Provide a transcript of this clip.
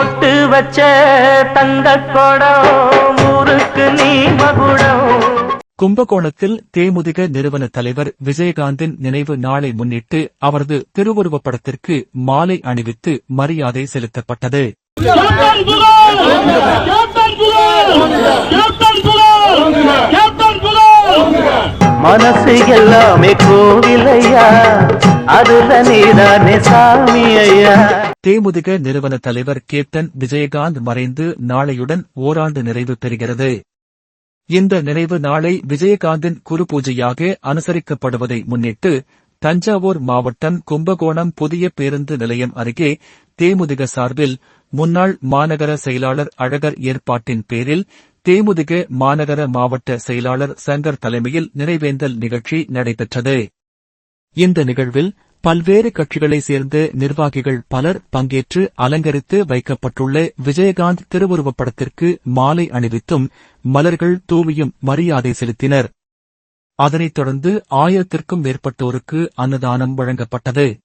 பொட்டு வச்ச தங்க குடம் ஊருக்கு நீ மகுடம். கும்பகோணத்தில் தேமுதிக நிறுவன தலைவர் விஜயகாந்தின் நினைவு நாளை முன்னிட்டு அவரது திருவுருவப் படத்திற்கு மாலை அணிவித்து மரியாதை செலுத்தப்பட்டது கேப்டன் புகழ் கேப்டன் புகழ் கேப்டன் புகழ் கேப்டன் புகழ் மனசு எல்லாமே கோவிலையா? அதுல நீதானே சாமி ஐயா தேமுதிக நிறுவன தலைவர் கேப்டன் விஜயகாந்த் மறைந்து நாளையுடன் ஓராண்டு நிறைவு பெறுகிறது. இந்த நினைவு நாளை விஜயகாந்தின் குரு பூஜையாக அனுசரிக்கப்படுவதை முன்னிட்டு தஞ்சாவூர் மாவட்டம் கும்பகோணம் புதிய பேருந்து நிலையம் அருகே தேமுதிக சார்பில் முன்னாள் மாநகர செயலாளர் அழகர் ஏற்பாட்டின் பேரில் தேமுதிக மாநகர மாவட்ட செயலாளர் சங்கர் தலைமையில் நினைவேந்தல் நிகழ்ச்சி நடைபெற்றது. இந்த நிகழ்வில் பல்வேறு கட்சிகளைச் சேர்ந்த நிர்வாகிகள் பலர் பங்கேற்று அலங்கரித்து வைக்கப்பட்டுள்ள விஜயகாந்த் திருவுருவப் படத்திற்கு மாலை அணிவித்தும் மலர்கள் தூவியும் மரியாதை செலுத்தினர். அதனைத் தொடர்ந்து ஆயிரத்திற்கும் மேற்பட்டோருக்கு அன்னதானம் வழங்கப்பட்டது.